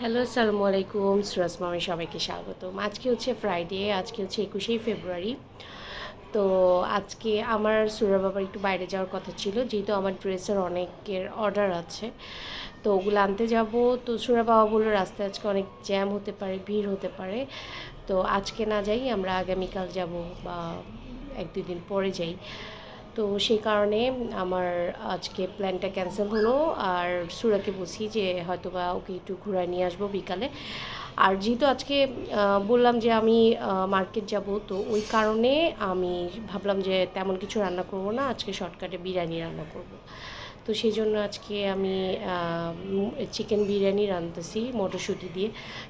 Hello, আসসালামু আলাইকুম। সুরাজ মামি, সবাইকে স্বাগতম। আজকে হচ্ছে ফ্রাইডে আজকে হচ্ছে একুশেই ফেব্রুয়ারি তো আজকে আমার সুরা বাবার একটু বাইরে যাওয়ার কথা ছিল, যেহেতু আমার ড্রেসের অনেকের অর্ডার আছে। তো ওগুলো আনতে যাব। তো সুরা বাবা বলল, রাস্তায় আজকে অনেক জ্যাম হতে পারে, ভিড় হতে পারে। তো আজকে না যাই, আমরা আগামীকাল যাব বা এক দুই দিন পরে যাই। তো সেই কারণে আমার আজকে প্ল্যানটা ক্যান্সেল হলো আর সুরাকে বলছি যে হয়তো বা ওকে একটু ঘুরায় নিয়ে আসব বিকালে। আর যেহেতু আজকে বললাম যে আমি মার্কেট যাব, তো ওই কারণে আমি ভাবলাম যে তেমন কিছু রান্না করব না, আজকে শর্টকাটে বিরিয়ানি রান্না করব। তো সেই জন্য আজকে আমি চিকেন বিরিয়ানি রাঁধতেছি মটরশুঁটি দিয়ে।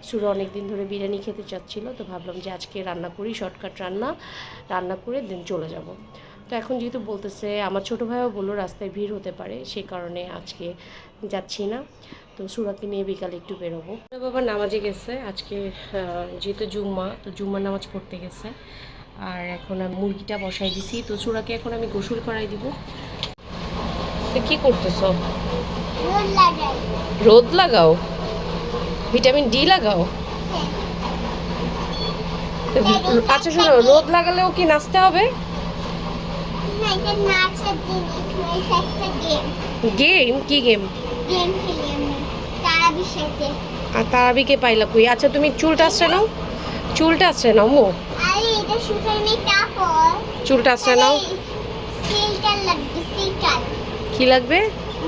সুরা অনেক দিন ধরে বিরিয়ানি খেতে চাচ্ছিল, তো ভাবলাম যে আজকে রান্না করি শর্টকাট রান্না রান্না করে দেন চলে যাব। তো এখন যেহেতু বলতেছে আমার ছোটো ভাইও বলল রাস্তায় ভিড় হতে পারে সে কারণে আজকে যাচ্ছি না। তো সুরাকে নিয়ে বিকালে একটু বেরোবো। বাবা নামাজে গেছে আজকে যেহেতু জুম্মা তো জুম্মার নামাজ পড়তে গেছে। আর এখন আমি মুরগিটা বসাই দিছি তো সুরাকে এখন আমি গোসল করাই দিব। তো কি করতেছো? রোদ লাগাও? ভিটামিন ডি লাগাও? আচ্ছা শোনো রোদ লাগালেও কি নাচতে হবে? না এটা নাচের জিনিস না এটা একটা গেম গেম কি গেম গেম খেলি আমি তারা বিষয়তে আর তারাবিকে পাইলা কই? আচ্ছা তুমি চুলটা আসছে নাও। চুলটা আসছে নাও মো। আরে এটা চুলটা আসছে নাও। সিল্কার লাগবে সিল্কার কি লাগবে?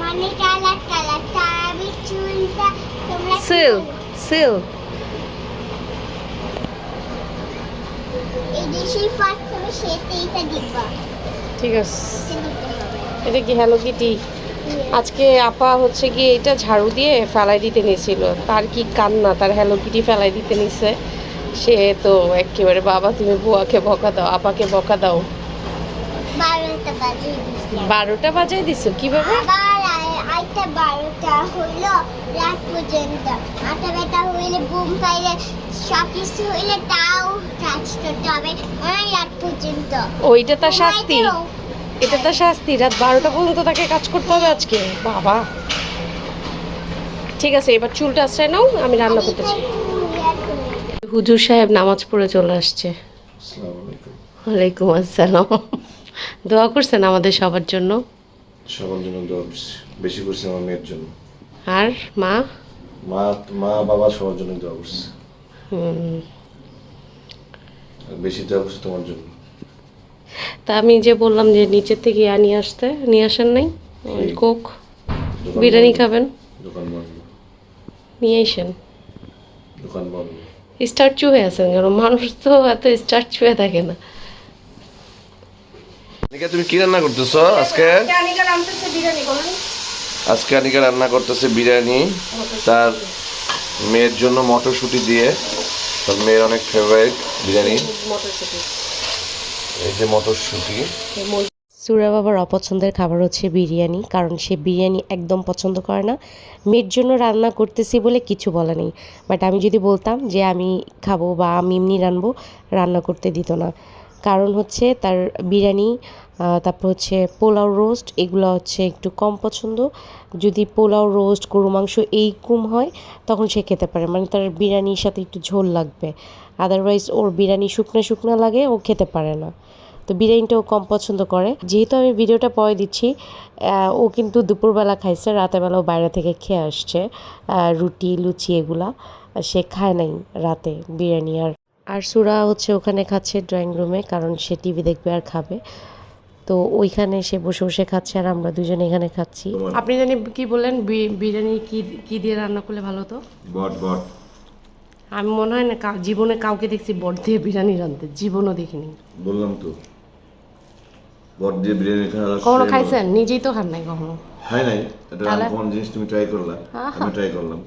মানে কালার কালার। তারাবি চুলটা তোমরা সিল্ক সিল্ক এই দেশেই ফার্স্ট তুমি সেটা এটা দিবা ঠিক আছে। এটা কি হ্যালো কিটি আজকে আপা হচ্ছে কি এটা ঝাড়ু দিয়ে ফেলাই দিতে নিয়েছিল। তার কি কান্না? তার হ্যালো কিটি ফেলাই দিতে নিছে। সে তো একেবারে বাবা তুমি বুয়াকে বকা দাও আপাকে বকা দাও। বারোটা বাজাই দিছো? কীভাবে বারোটা হইল রাত পর্যন্ত। আটা বেটা হইলে বুম পাইলে সব কিছু হইলে তাও কাজ করতে হবে অনেক রাত পর্যন্ত। ওইটা তার শাস্তি? এটা তার শাস্তি? রাত বারোটা পর্যন্ত তাকে কাজ করতে হবে আজকে? বাবা। ঠিক আছে এবার চুলটা আশ্রয় নাও আমি রান্না করতেছি। হুজুর সাহেব নামাজ পড়ে চলে আসছে। ওয়ালাইকুম আসসালাম। দোয়া করছেন আমাদের সবার জন্য। সবার জন্য দোয়া করছি। বেশি করছি আমার মেয়ের জন্য। আর মা? মা মা বাবা সবার জন্য দোয়া করছি। বেশি দোয়া করছি তোমার জন্য। তা আমি যে বললাম যে নিচের থেকে ইয়া নিয়ে আসতে নিয়ে আসেন নাই? কোক বিরিয়ানি খাবেন? দোকান বন্ধ। নিয়ে আসেন। দোকান বন্ধ। স্টার্চু হয়ে আছেন কেন? মানুষ তো এত স্টার্চু হয়ে থাকে না। আনিকা তুমি কি রান্না করতেছো আজকে? আজকে আনিকা রান্না করতেছে বিরিয়ানি। তার মেয়ের জন্য মটরশুঁটি দিয়ে। তার মেয়ের অনেক ফেভারিট বিরিয়ানি। এই যে মটরশুঁটি। সুরা বাবার অপছন্দের খাবার হচ্ছে বিরিয়ানি কারণ সে বিরিয়ানি একদম পছন্দ করে না। মেয়ের জন্য রান্না করতেছি বলে কিছু বলে নেই। বাট আমি যদি বলতাম যে আমি খাব বা আমি এমনি রানবো রান্না করতে দিত না। কারণ হচ্ছে তার বিরিয়ানি তারপর হচ্ছে পোলাও রোস্ট, এগুলো হচ্ছে একটু কম পছন্দ। যদি পোলাও রোস্ট গরু মাংস এই কম হয়, তখন সে খেতে পারে মানে তার বিরিয়ানির সাথে একটু ঝোল লাগবে। আদারওয়াইজ ওর বিরিয়ানি শুকনো শুকনো লাগে, ও খেতে পারে না। তো বিরিয়ানিটাও কম পছন্দ করে। যেহেতু আমি ভিডিওটা পরে দিচ্ছি ও কিন্তু দুপুরবেলা খাইছে রাতেরবেলাও বাইরে থেকে খেয়ে আসছে। রুটি, লুচি এগুলা, সে খায় নাই রাতে বিরিয়ানি আর আর সুরা হচ্ছে ওখানে খাচ্ছে ড্রয়িং রুমে কারণ সে টিভি দেখবে আর খাবে। তো ওইখানে সে বসে বসে খাচ্ছে আর আমরা দুজনে এখানে খাচ্ছি। আপনি জানি কি বললেন বিরিয়ানি কি কি দিয়ে রান্না করলে ভালো হতো? বট বট। আমি মনে হয় না জীবনে কাউকে দেখছি বট দিয়ে বিরিয়ানি রাঁধতে জীবনও দেখিনি। বললাম তো। বট দিয়ে বিরিয়ানি খাওয়া কখনো খাইছেন? নিজেই তো খান নাই কখনো? খাই নাই। এটা কোন জিনিস তুমি ট্রাই করলা। আমি ট্রাই করলাম।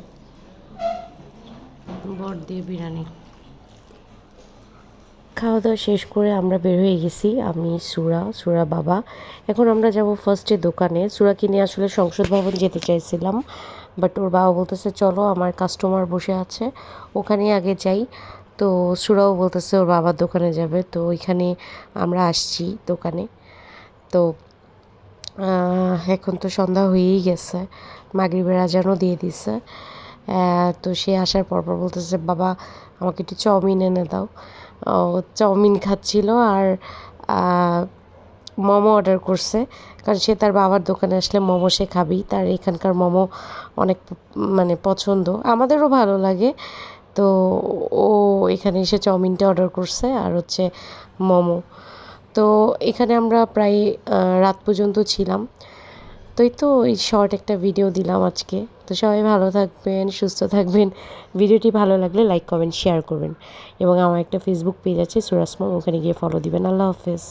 বট দিয়ে বিরিয়ানি। খাওয়া দাওয়া শেষ করে আমরা বের হয়ে গেছি, আমি, সুরা সুরা বাবা। এখন আমরা যাব ফার্স্টে দোকানে। সুরা কিনে আসলে সংসদ ভবন যেতে চাইছিলাম বাট ওর বাবা বলতেছে, চলো, আমার কাস্টমার বসে আছে, ওখানে আগে যাই। তো সুরাও বলতেছে, ওর বাবার দোকানে যাবে। তো ওইখানে আমরা আসছি দোকানে। তো এখন তো সন্ধ্যা হয়েই গেছে, মাগরিবের আজানও দিয়ে দিছে। তো সে আসার পর পর বলতেছে, বাবা, আমাকে একটু চাউমিন এনে দাও। চাউমিন খাচ্ছিল আর মোমো অর্ডার করছে। কারণ সে তার বাবার দোকানে আসলে মোমো সে খাবেই। তার এখানকার মোমো অনেক মানে পছন্দ। আমাদেরও ভালো লাগে। তো ও এখানে এসে চাউমিনটা অর্ডার করছে আর হচ্ছে মোমো। তো এখানে আমরা প্রায় রাত পর্যন্ত ছিলাম। তো এই তো এই শর্ট একটা ভিডিও দিলাম আজকে। তো সবাই ভালো থাকবেন, সুস্থ থাকবেন। ভিডিওটি ভালো লাগলে লাইক কমেন্ট শেয়ার করবেন। এবং আমার একটা ফেসবুক পেজ আছে সুরাসমম ওখানে গিয়ে ফলো দিবেন। আল্লাহ হাফেজ।